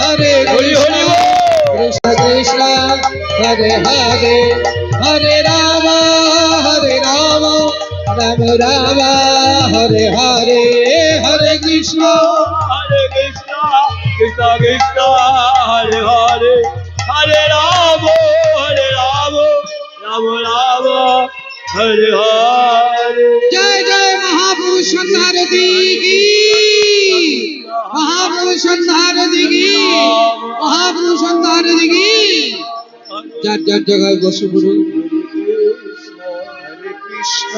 হরে হরি কৃষ্ণ কৃষ্ণ হরে হরে হরে রাম হরে রাম রাম রাম হরে হরে হরে কৃষ্ণ। হরে কৃষ্ণ কৃষ্ণ কৃষ্ণ হরে হরে হরে রাম হরে রাম রাম রাম হরে হরে। জয় জয় মহাপুরুষ সন্ধার মহাপুরুষ সন্ধার দিগি মহাপুরুষ সন্ধার দেখি। যার যার জায়গায় বসে পড়ুন। কৃষ্ণ।